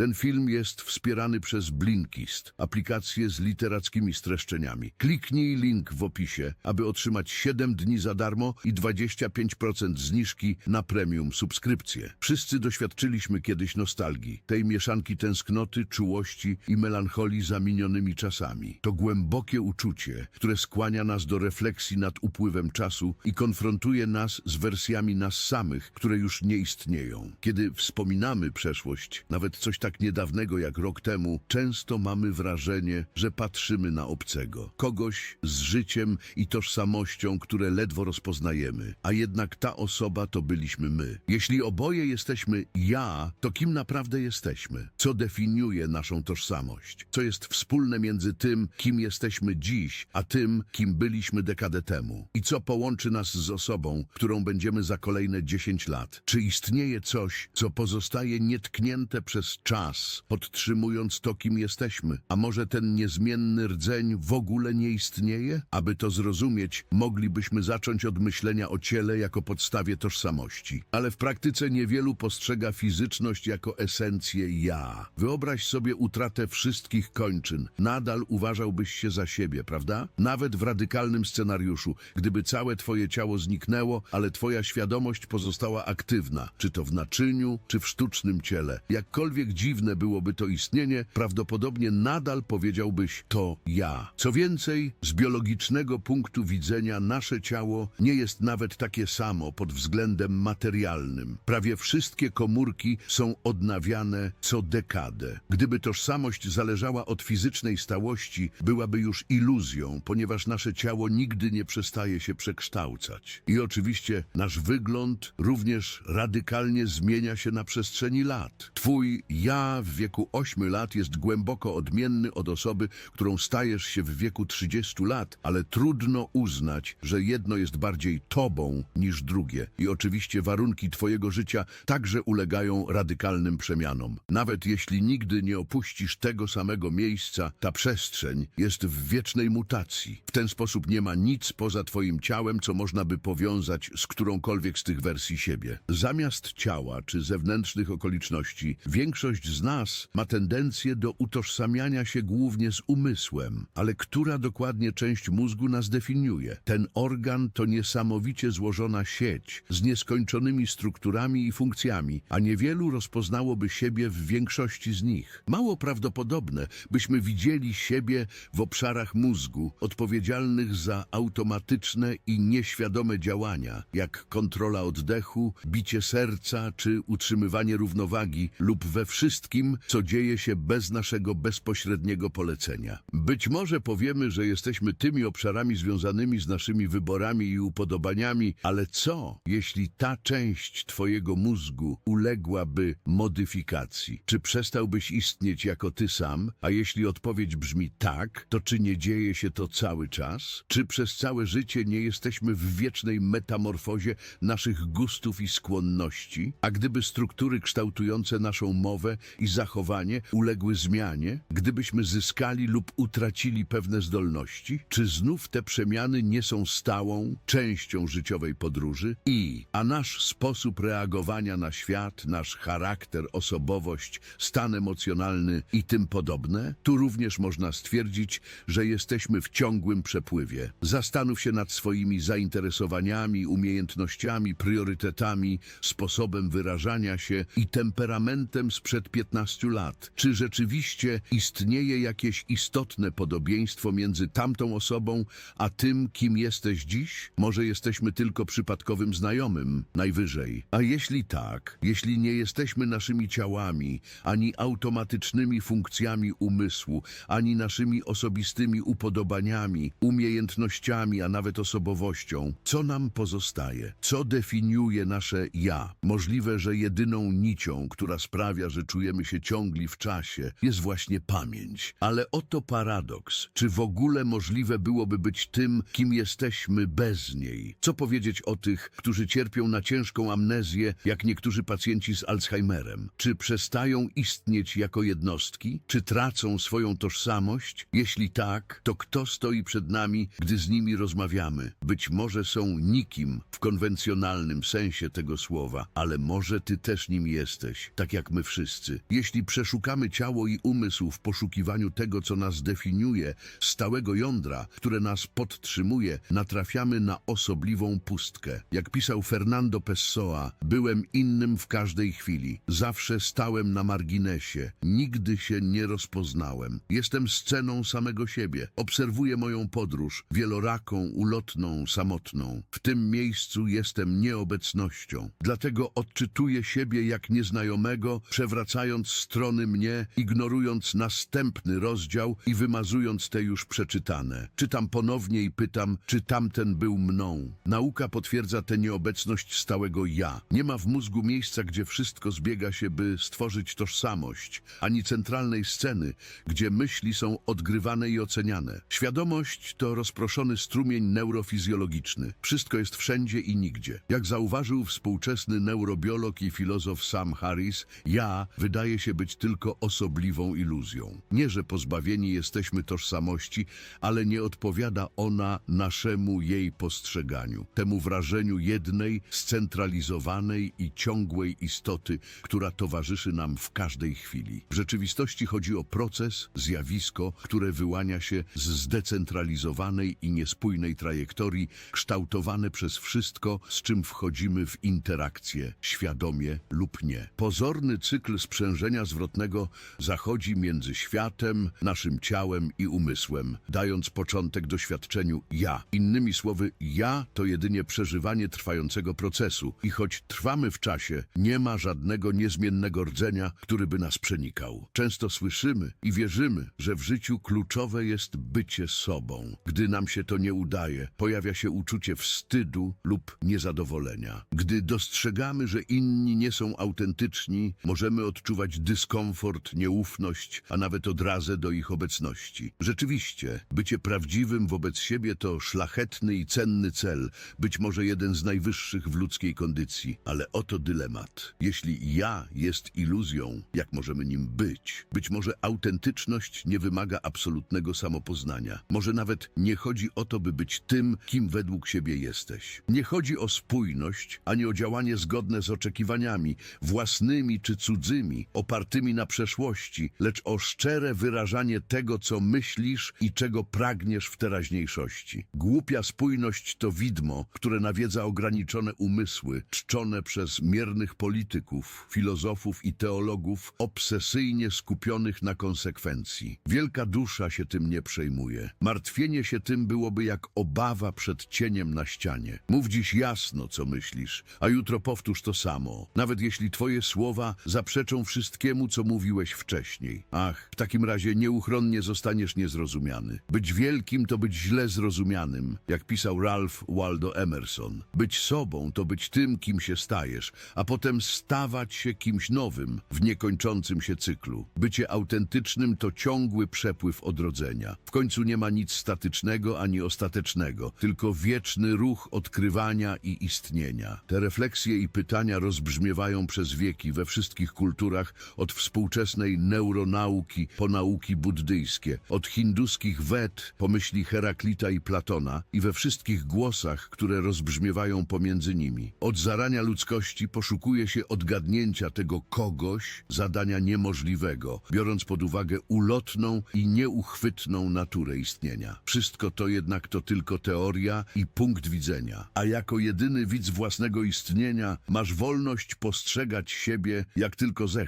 Ten film jest wspierany przez Blinkist, aplikację z literackimi streszczeniami. Kliknij link w opisie, aby otrzymać 7 dni za darmo i 25% zniżki na premium subskrypcję. Wszyscy doświadczyliśmy kiedyś nostalgii, tej mieszanki tęsknoty, czułości i melancholii za minionymi czasami. To głębokie uczucie, które skłania nas do refleksji nad upływem czasu i konfrontuje nas z wersjami nas samych, które już nie istnieją. Kiedy wspominamy przeszłość, nawet coś tak niedawnego jak rok temu, często mamy wrażenie, że patrzymy na obcego. Kogoś z życiem i tożsamością, które ledwo rozpoznajemy, a jednak ta osoba to byliśmy my. Jeśli oboje jesteśmy ja, to kim naprawdę jesteśmy? Co definiuje naszą tożsamość? Co jest wspólne między tym, kim jesteśmy dziś, a tym, kim byliśmy dekadę temu? I co połączy nas z osobą, którą będziemy za kolejne 10 lat? Czy istnieje coś, co pozostaje nietknięte przez czas, podtrzymując to, kim jesteśmy? A może ten niezmienny rdzeń w ogóle nie istnieje? Aby to zrozumieć, moglibyśmy zacząć od myślenia o ciele jako podstawie tożsamości. Ale w praktyce niewielu postrzega fizyczność jako esencję ja. Wyobraź sobie utratę wszystkich kończyn. Nadal uważałbyś się za siebie, prawda? Nawet w radykalnym scenariuszu, gdyby całe twoje ciało zniknęło, ale twoja świadomość pozostała aktywna, czy to w naczyniu, czy w sztucznym ciele. Jakkolwiek dziwne byłoby to istnienie, prawdopodobnie nadal powiedziałbyś to ja. Co więcej, z biologicznego punktu widzenia nasze ciało nie jest nawet takie samo pod względem materialnym. Prawie wszystkie komórki są odnawiane co dekadę. Gdyby tożsamość zależała od fizycznej stałości, byłaby już iluzją, ponieważ nasze ciało nigdy nie przestaje się przekształcać. I oczywiście nasz wygląd również radykalnie zmienia się na przestrzeni lat. Twój ja w wieku 8 lat jest głęboko odmienny od osoby, którą stajesz się w wieku 30 lat, ale trudno uznać, że jedno jest bardziej tobą niż drugie. I oczywiście warunki twojego życia także ulegają radykalnym przemianom. Nawet jeśli nigdy nie opuścisz tego samego miejsca, ta przestrzeń jest w wiecznej mutacji. W ten sposób nie ma nic poza twoim ciałem, co można by powiązać z którąkolwiek z tych wersji siebie. Zamiast ciała czy zewnętrznych okoliczności, większość z nas ma tendencję do utożsamiania się głównie z umysłem. Ale która dokładnie część mózgu nas definiuje? Ten organ to niesamowicie złożona sieć z nieskończonymi strukturami i funkcjami, a niewielu rozpoznałoby siebie w większości z nich. Mało prawdopodobne, byśmy widzieli siebie w obszarach mózgu odpowiedzialnych za automatyczne i nieświadome działania, jak kontrola oddechu, bicie serca czy utrzymywanie równowagi lub we wszystkim, co dzieje się bez naszego bezpośredniego polecenia. Być może powiemy, że jesteśmy tymi obszarami związanymi z naszymi wyborami i upodobaniami, ale co, jeśli ta część twojego mózgu uległaby modyfikacji? Czy przestałbyś istnieć jako ty sam? A jeśli odpowiedź brzmi tak, to czy nie dzieje się to cały czas? Czy przez całe życie nie jesteśmy w wiecznej metamorfozie naszych gustów i skłonności? A gdyby struktury kształtujące naszą mowę i zachowanie uległy zmianie, gdybyśmy zyskali lub utracili pewne zdolności, czy znów te przemiany nie są stałą częścią życiowej podróży? I, a nasz sposób reagowania na świat, nasz charakter, osobowość, stan emocjonalny i tym podobne? Tu również można stwierdzić, że jesteśmy w ciągłym przepływie. Zastanów się nad swoimi zainteresowaniami, umiejętnościami, priorytetami, sposobem wyrażania się i temperamentem sprzed 15 lat. Czy rzeczywiście istnieje jakieś istotne podobieństwo między tamtą osobą, a tym, kim jesteś dziś? Może jesteśmy tylko przypadkowym znajomym, najwyżej. A jeśli tak, jeśli nie jesteśmy naszymi ciałami, ani automatycznymi funkcjami umysłu, ani naszymi osobistymi upodobaniami, umiejętnościami, a nawet osobowością, co nam pozostaje? Co definiuje nasze ja? Możliwe, że jedyną nicią, która sprawia, że czujemy się ciągli w czasie, jest właśnie pamięć. Ale oto paradoks. Czy w ogóle możliwe byłoby być tym, kim jesteśmy bez niej? Co powiedzieć o tych, którzy cierpią na ciężką amnezję, jak niektórzy pacjenci z Alzheimerem? Czy przestają istnieć jako jednostki? Czy tracą swoją tożsamość? Jeśli tak, to kto stoi przed nami, gdy z nimi rozmawiamy? Być może są nikim w konwencjonalnym sensie tego słowa, ale może ty też nim jesteś, tak jak my wszyscy. Bliscy. Jeśli przeszukamy ciało i umysł w poszukiwaniu tego, co nas definiuje, stałego jądra, które nas podtrzymuje, natrafiamy na osobliwą pustkę. Jak pisał Fernando Pessoa, byłem innym w każdej chwili. Zawsze stałem na marginesie. Nigdy się nie rozpoznałem. Jestem sceną samego siebie. Obserwuję moją podróż, wieloraką, ulotną, samotną. W tym miejscu jestem nieobecnością. Dlatego odczytuję siebie jak nieznajomego, przewracając strony mnie, ignorując następny rozdział i wymazując te już przeczytane. Czytam ponownie i pytam, czy tamten był mną. Nauka potwierdza tę nieobecność stałego ja. Nie ma w mózgu miejsca, gdzie wszystko zbiega się, by stworzyć tożsamość, ani centralnej sceny, gdzie myśli są odgrywane i oceniane. Świadomość to rozproszony strumień neurofizjologiczny. Wszystko jest wszędzie i nigdzie. Jak zauważył współczesny neurobiolog i filozof Sam Harris, ja wydaje się być tylko osobliwą iluzją. Nie, że pozbawieni jesteśmy tożsamości, ale nie odpowiada ona naszemu jej postrzeganiu, temu wrażeniu jednej, scentralizowanej i ciągłej istoty, która towarzyszy nam w każdej chwili. W rzeczywistości chodzi o proces, zjawisko, które wyłania się z zdecentralizowanej i niespójnej trajektorii, kształtowane przez wszystko, z czym wchodzimy w interakcję, świadomie lub nie. Pozorny cykl sprzężenia zwrotnego zachodzi między światem, naszym ciałem i umysłem, dając początek doświadczeniu ja. Innymi słowy, ja to jedynie przeżywanie trwającego procesu i choć trwamy w czasie, nie ma żadnego niezmiennego rdzenia, który by nas przenikał. Często słyszymy i wierzymy, że w życiu kluczowe jest bycie sobą. Gdy nam się to nie udaje, pojawia się uczucie wstydu lub niezadowolenia. Gdy dostrzegamy, że inni nie są autentyczni, możemy odczuwać dyskomfort, nieufność, a nawet odrazę do ich obecności. Rzeczywiście, bycie prawdziwym wobec siebie to szlachetny i cenny cel, być może jeden z najwyższych w ludzkiej kondycji, ale oto dylemat. Jeśli ja jest iluzją, jak możemy nim być? Być może autentyczność nie wymaga absolutnego samopoznania. Może nawet nie chodzi o to, by być tym, kim według siebie jesteś. Nie chodzi o spójność, ani o działanie zgodne z oczekiwaniami, własnymi czy cudzymi, opartymi na przeszłości, lecz o szczere wyrażanie tego, co myślisz i czego pragniesz w teraźniejszości. Głupia spójność to widmo, które nawiedza ograniczone umysły, czczone przez miernych polityków, filozofów i teologów, obsesyjnie skupionych na konsekwencji. Wielka dusza się tym nie przejmuje. Martwienie się tym byłoby jak obawa przed cieniem na ścianie. Mów dziś jasno, co myślisz, a jutro powtórz to samo, nawet jeśli twoje słowa zaprzeczą wszystkiemu, co mówiłeś wcześniej. Ach, w takim razie nieuchronnie zostaniesz niezrozumiany. Być wielkim to być źle zrozumianym, jak pisał Ralph Waldo Emerson. Być sobą to być tym, kim się stajesz, a potem stawać się kimś nowym w niekończącym się cyklu. Bycie autentycznym to ciągły przepływ odrodzenia. W końcu nie ma nic statycznego ani ostatecznego, tylko wieczny ruch odkrywania i istnienia. Te refleksje i pytania rozbrzmiewają przez wieki we wszystkich kulturach, od współczesnej neuronauki po nauki buddyjskie, od hinduskich wed po myśli Heraklita i Platona i we wszystkich głosach, które rozbrzmiewają pomiędzy nimi. Od zarania ludzkości poszukuje się odgadnięcia tego kogoś, zadania niemożliwego, biorąc pod uwagę ulotną i nieuchwytną naturę istnienia. Wszystko to jednak to tylko teoria i punkt widzenia, a jako jedyny widz własnego istnienia masz wolność postrzegać siebie jak tylko zechcesz.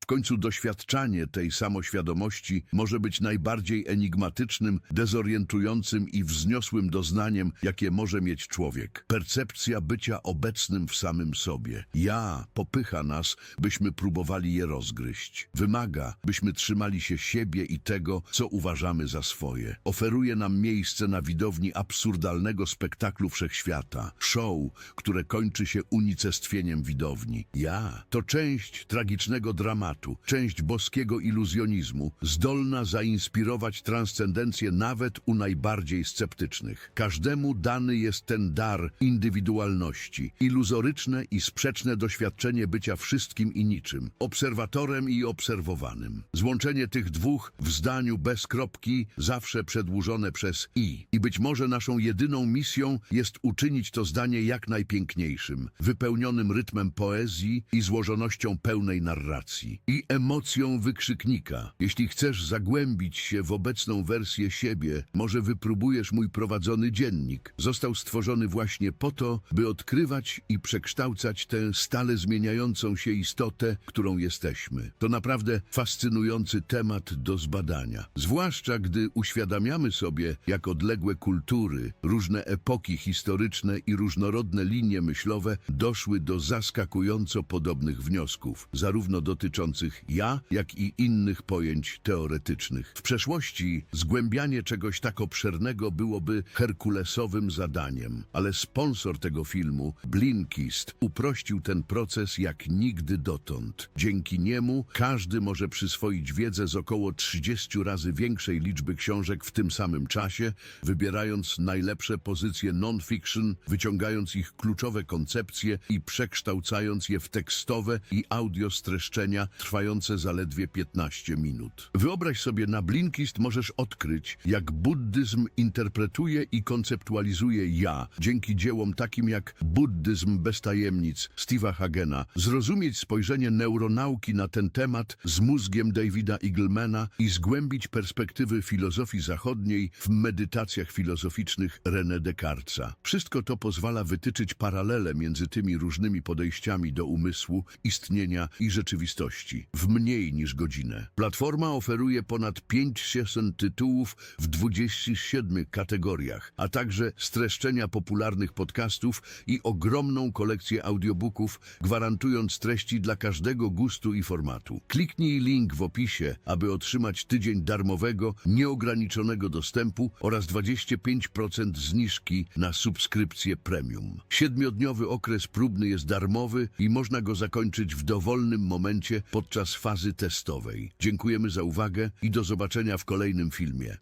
W końcu doświadczanie tej samoświadomości może być najbardziej enigmatycznym, dezorientującym i wzniosłym doznaniem, jakie może mieć człowiek. Percepcja bycia obecnym w samym sobie. Ja popycha nas, byśmy próbowali je rozgryźć. Wymaga, byśmy trzymali się siebie i tego, co uważamy za swoje. Oferuje nam miejsce na widowni absurdalnego spektaklu wszechświata. Show, które kończy się unicestwieniem widowni. Ja to część tragicznego dramatu, część boskiego iluzjonizmu, zdolna zainspirować transcendencję nawet u najbardziej sceptycznych. Każdemu dany jest ten dar indywidualności, iluzoryczne i sprzeczne doświadczenie bycia wszystkim i niczym, obserwatorem i obserwowanym. Złączenie tych dwóch w zdaniu bez kropki, zawsze przedłużone przez i. I być może naszą jedyną misją jest uczynić to zdanie jak najpiękniejszym, wypełnionym rytmem poezji i złożonością pełnej narracji i emocją wykrzyknika. Jeśli chcesz zagłębić się w obecną wersję siebie, może wypróbujesz mój prowadzony dziennik. Został stworzony właśnie po to, by odkrywać i przekształcać tę stale zmieniającą się istotę, którą jesteśmy. To naprawdę fascynujący temat do zbadania. Zwłaszcza gdy uświadamiamy sobie, jak odległe kultury, różne epoki historyczne i różnorodne linie myślowe doszły do zaskakująco podobnych wniosków, zarówno dotyczących ja, jak i innych pojęć teoretycznych. W przeszłości zgłębianie czegoś tak obszernego byłoby herkulesowym zadaniem, ale sponsor tego filmu, Blinkist, uprościł ten proces jak nigdy dotąd. Dzięki niemu każdy może przyswoić wiedzę z około 30 razy większej liczby książek w tym samym czasie, wybierając najlepsze pozycje non-fiction, wyciągając ich kluczowe koncepcje i przekształcając je w tekstowe i audio streszczenia trwające zaledwie 15 minut. Wyobraź sobie, na Blinkist możesz odkryć, jak buddyzm interpretuje i konceptualizuje ja, dzięki dziełom takim jak Buddyzm bez tajemnic Steve'a Hagena, zrozumieć spojrzenie neuronauki na ten temat z mózgiem Davida Eaglemana i zgłębić perspektywy filozofii zachodniej w medytacjach filozoficznych René Descartesa. Wszystko to pozwala wytyczyć paralele między tymi różnymi podejściami do umysłu, istnienia i rzeczywistości w mniej niż godzinę. Platforma oferuje ponad 500 tytułów w 27 kategoriach, a także streszczenia popularnych podcastów i ogromną kolekcję audiobooków, gwarantując treści dla każdego gustu i formatu. Kliknij link w opisie, aby otrzymać tydzień darmowego, nieograniczonego dostępu oraz 25% zniżki na subskrypcję premium. Siedmiodniowy okres próbny jest darmowy i można go zakończyć w dowolnym momencie podczas fazy testowej. Dziękujemy za uwagę i do zobaczenia w kolejnym filmie.